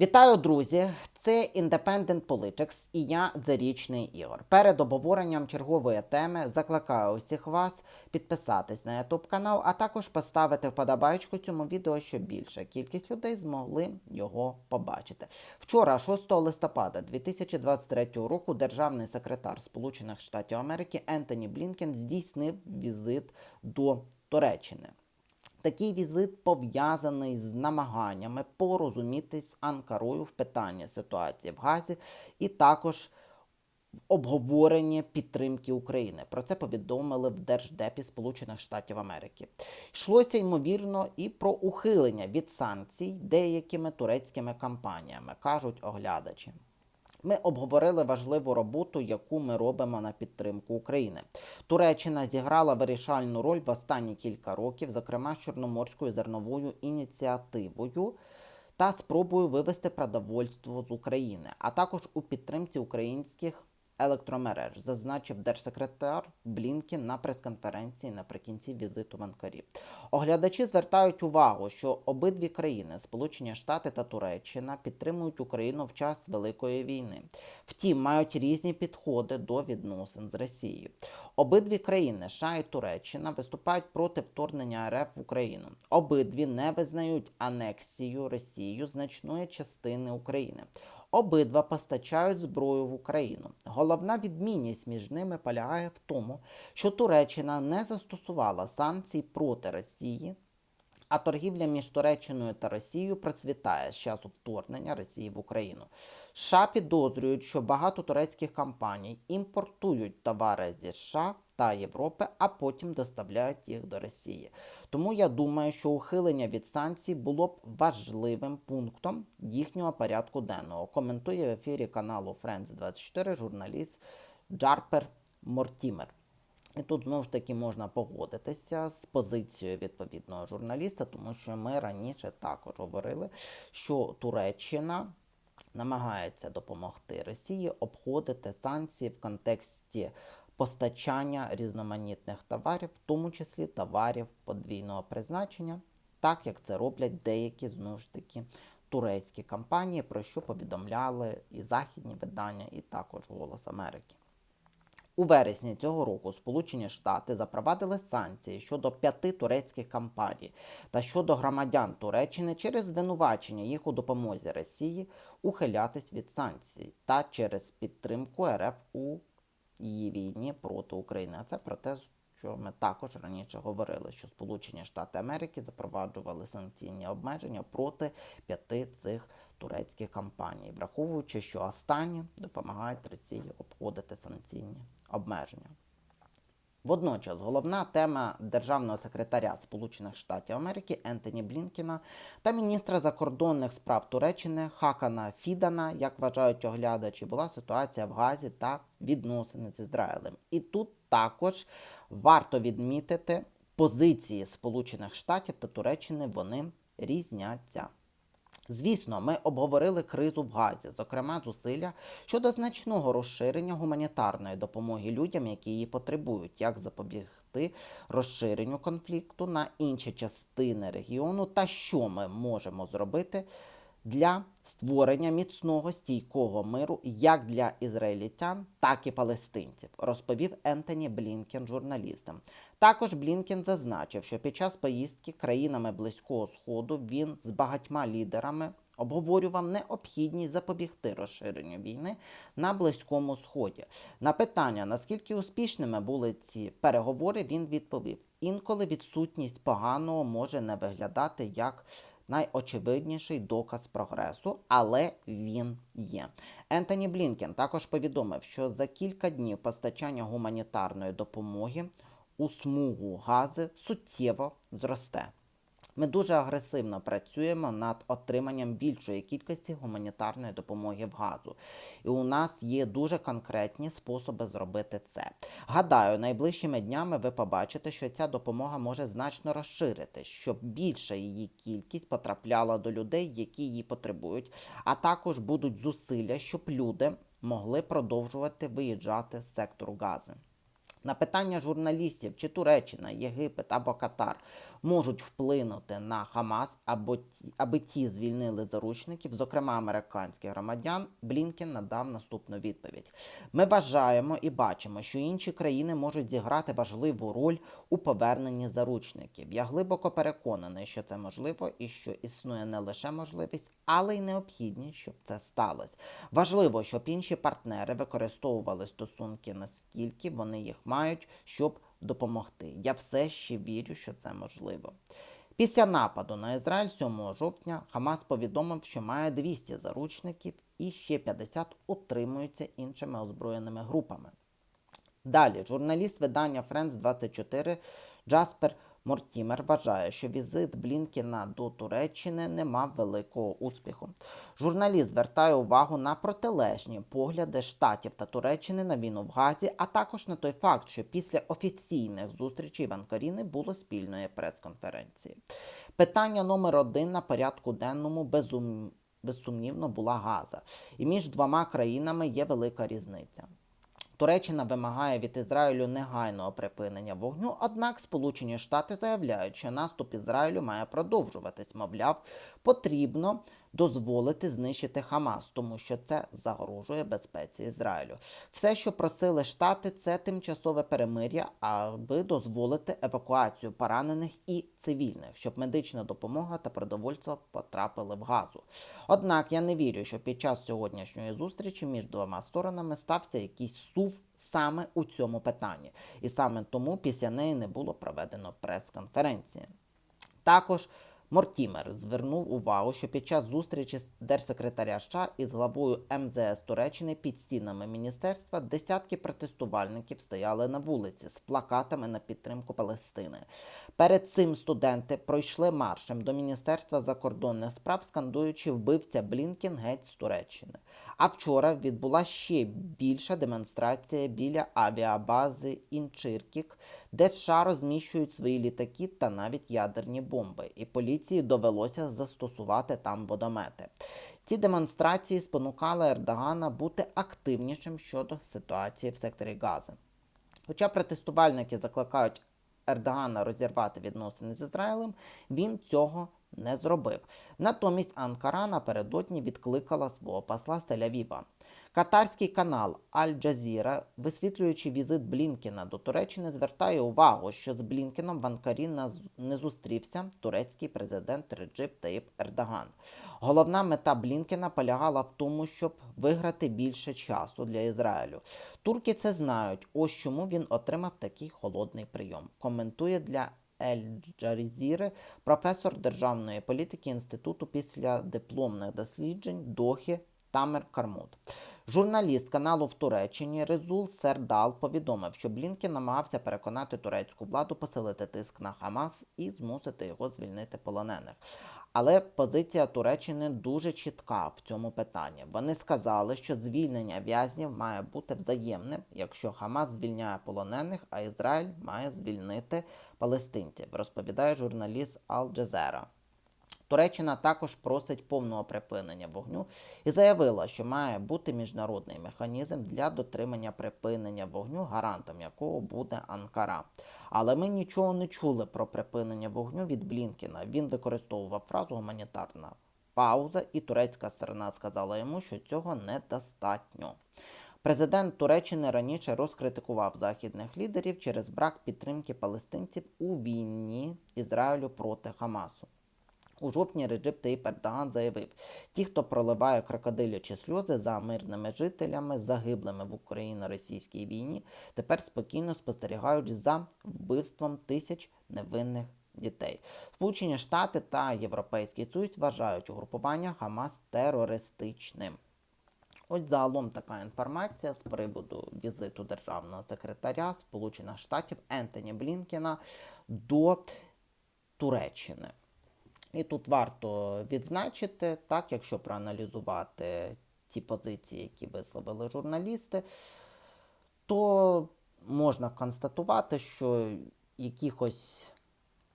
Вітаю, друзі! Це Independent Politics і я Зарічний Ігор. Перед обговоренням чергової теми закликаю усіх вас підписатись на YouTube канал, а також поставити вподобайку цьому відео, щоб більша кількість людей змогли його побачити. Вчора, 6 листопада 2023 року, державний секретар Сполучених Штатів Америки Ентоні Блінкен здійснив візит до Туреччини. Такий візит пов'язаний з намаганнями порозумітись з Анкарою в питанні ситуації в Газі і також в обговоренні підтримки України. Про це повідомили в Держдепі Сполучених Штатів Америки. Йшлося ймовірно і про ухилення від санкцій деякими турецькими компаніями, кажуть оглядачі. Ми обговорили важливу роботу, яку ми робимо на підтримку України. Туреччина зіграла вирішальну роль в останні кілька років, зокрема з Чорноморською зерновою ініціативою та спробою вивести продовольство з України, а також у підтримці українських електромереж, зазначив держсекретар Блінкін на прес-конференції наприкінці візиту в Анкарі. Оглядачі звертають увагу, що обидві країни, Сполучені Штати та Туреччина, підтримують Україну в час Великої війни. Втім, мають різні підходи до відносин з Росією. Обидві країни, США і Туреччина, виступають проти вторгнення РФ в Україну. Обидві не визнають анексію Росією значної частини України. Обидва постачають зброю в Україну. Головна відмінність між ними полягає в тому, що Туреччина не застосувала санкцій проти Росії, а торгівля між Туреччиною та Росією процвітає з часу вторгнення Росії в Україну. США підозрюють, що багато турецьких компаній імпортують товари зі США та Європи, а потім доставляють їх до Росії. Тому я думаю, що ухилення від санкцій було б важливим пунктом їхнього порядку денного. Коментує в ефірі каналу Friends 24 журналіст Джарпер Мортімер. І тут знову ж таки можна погодитися з позицією відповідного журналіста, тому що ми раніше також говорили, що Туреччина намагається допомогти Росії обходити санкції в контексті постачання різноманітних товарів, в тому числі товарів подвійного призначення, так як це роблять деякі знову ж таки турецькі компанії, про що повідомляли і західні видання, і також Голос Америки. У вересні цього року Сполучені Штати запровадили санкції щодо п'яти турецьких компаній та щодо громадян Туреччини через звинувачення їх у допомозі Росії ухилятись від санкцій та через підтримку РФ у її війні проти України. А це про те, що ми також раніше говорили, що Сполучені Штати Америки запроваджували санкційні обмеження проти п'яти цих турецьких компаній, враховуючи, що останні допомагають Росії обходити санкційні обмеження. Водночас головна тема державного секретаря Сполучених Штатів Америки Ентоні Блінкіна та міністра закордонних справ Туреччини Хакана Фідана, як вважають оглядачі, була ситуація в Газі та відносини з Ізраїлем. І тут також варто відмітити позиції Сполучених Штатів та Туреччини вони різняться. Звісно, ми обговорили кризу в Газі, зокрема зусилля щодо значного розширення гуманітарної допомоги людям, які її потребують, як запобігти розширенню конфлікту на інші частини регіону, та що ми можемо зробити для створення міцного стійкого миру як для ізраїльтян, так і палестинців, розповів Ентоні Блінкен журналістам. Також Блінкен зазначив, що під час поїздки країнами Близького Сходу він з багатьма лідерами обговорював необхідність запобігти розширенню війни на Близькому Сході. На питання, наскільки успішними були ці переговори, він відповів: інколи відсутність поганого може не виглядати як найочевидніший доказ прогресу, але він є. Ентоні Блінкен також повідомив, що за кілька днів постачання гуманітарної допомоги у смугу гази суттєво зросте. Ми дуже агресивно працюємо над отриманням більшої кількості гуманітарної допомоги в газу. І у нас є дуже конкретні способи зробити це. Гадаю, найближчими днями ви побачите, що ця допомога може значно розширити, щоб більша її кількість потрапляла до людей, які її потребують, а також будуть зусилля, щоб люди могли продовжувати виїжджати з сектору гази. На питання журналістів, чи Туреччина, Єгипет або Катар можуть вплинути на Хамас, або ті, аби ті звільнили заручників, зокрема американських громадян, Блінкен надав наступну відповідь: Ми вважаємо і бачимо, що інші країни можуть зіграти важливу роль у поверненні заручників. Я глибоко переконаний, що це можливо і що існує не лише можливість, але й необхідність, щоб це сталося. Важливо, щоб інші партнери використовували стосунки наскільки вони їх мають, щоб допомогти. Я все ще вірю, що це можливо. Після нападу на Ізраїль 7 жовтня Хамас повідомив, що має 200 заручників і ще 50 утримуються іншими озброєними групами. Далі, журналіст видання Френс 24 Джаспер Мортімер вважає, що візит Блінкіна до Туреччини не мав великого успіху. Журналіст звертає увагу на протилежні погляди Штатів та Туреччини на війну в Газі, а також на той факт, що після офіційних зустрічей в Анкарі не було спільної прес-конференції. Питання номер один на порядку денному безум... безсумнівно була Газа, і між двома країнами є велика різниця. Туреччина вимагає від Ізраїлю негайного припинення вогню, однак Сполучені Штати заявляють, що наступ Ізраїлю має продовжуватись. Мовляв, потрібно дозволити знищити Хамас, тому що це загрожує безпеці Ізраїлю. Все, що просили Штати, це тимчасове перемир'я, аби дозволити евакуацію поранених і цивільних, щоб медична допомога та продовольство потрапили в газу. Однак я не вірю, що під час сьогоднішньої зустрічі між двома сторонами стався якийсь сув саме у цьому питанні, і саме тому після неї не було проведено прес-конференції. Також Мортімер звернув увагу, що під час зустрічі з держсекретаря США із главою МЗС Туреччини під стінами міністерства десятки протестувальників стояли на вулиці з плакатами на підтримку Палестини. Перед цим студенти пройшли маршем до Міністерства закордонних справ, скандуючи вбивця Блінкен геть з Туреччини. А вчора відбула ще більша демонстрація біля авіабази Інчиркік, де США розміщують свої літаки та навіть ядерні бомби, і поліції довелося застосувати там водомети. Ці демонстрації спонукали Ердогана бути активнішим щодо ситуації в секторі Гази. Хоча протестувальники закликають Ердогана розірвати відносини з Ізраїлем, він цього не зробив. Натомість Анкара напередодні відкликала свого посла з Тель-Авіва. Катарський канал Аль-Джазіра, висвітлюючи візит Блінкена до Туреччини, звертає увагу, що з Блінкеном в Анкарі не зустрівся турецький президент Реджип Таїп Ердоган. Головна мета Блінкена полягала в тому, щоб виграти більше часу для Ізраїлю. Турки це знають, ось чому він отримав такий холодний прийом. Коментує для Ель Джарізіри, професор державної політики Інституту після дипломних досліджень Дохі Тамер Кармут. Журналіст каналу в Туреччині Резул Сердал повідомив, що Блінкен намагався переконати турецьку владу посилити тиск на Хамас і змусити його звільнити полонених. Але позиція Туреччини дуже чітка в цьому питанні. Вони сказали, що звільнення в'язнів має бути взаємним, якщо Хамас звільняє полонених, а Ізраїль має звільнити палестинців, розповідає журналіст Ал Джазера. Туреччина також просить повного припинення вогню і заявила, що має бути міжнародний механізм для дотримання припинення вогню, гарантом якого буде Анкара. Але ми нічого не чули про припинення вогню від Блінкіна. Він використовував фразу гуманітарна пауза, і турецька сторона сказала йому, що цього недостатньо. Президент Туреччини раніше розкритикував західних лідерів через брак підтримки палестинців у війні Ізраїлю проти Хамасу. У жовтні Реджип Таїп Ердоган заявив, ті, хто проливає крокодилячі сльози за мирними жителями, загиблими в Україно-російській війні, тепер спокійно спостерігають за вбивством тисяч невинних дітей. Сполучені Штати та Європейський Союз вважають угрупування Хамас терористичним. Ось загалом така інформація з приводу візиту державного секретаря Сполучених Штатів Ентоні Блінкена до Туреччини. І тут варто відзначити, так, якщо проаналізувати ті позиції, які висловили журналісти, то можна констатувати, що якихось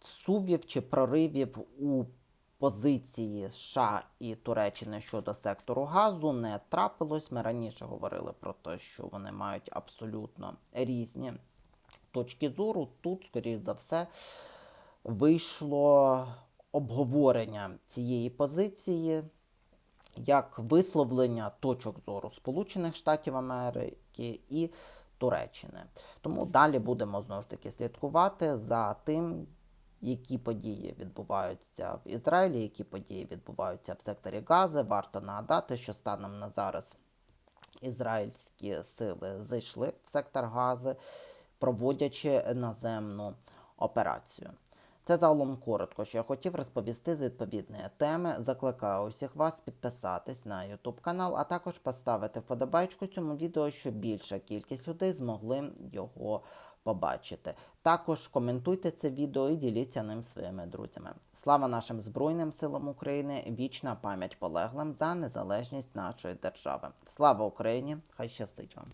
сувів чи проривів у позиції США і Туреччини щодо сектору газу не трапилось. Ми раніше говорили про те, що вони мають абсолютно різні точки зору, тут, скоріш за все, вийшло обговорення цієї позиції як висловлення точок зору Сполучених Штатів Америки і Туреччини. Тому далі будемо знову ж таки слідкувати за тим, які події відбуваються в Ізраїлі, які події відбуваються в секторі Гази. Варто нагадати, що станом на зараз ізраїльські сили зайшли в сектор Гази, проводячи наземну операцію. Це загалом коротко, що я хотів розповісти з відповідної теми. Закликаю усіх вас підписатись на YouTube канал, а також поставити вподобайку цьому відео, щоб більша кількість людей змогли його побачити. Також коментуйте це відео і діліться ним своїми друзями. Слава нашим Збройним силам України! Вічна пам'ять полеглим за незалежність нашої держави. Слава Україні! Хай щастить вам!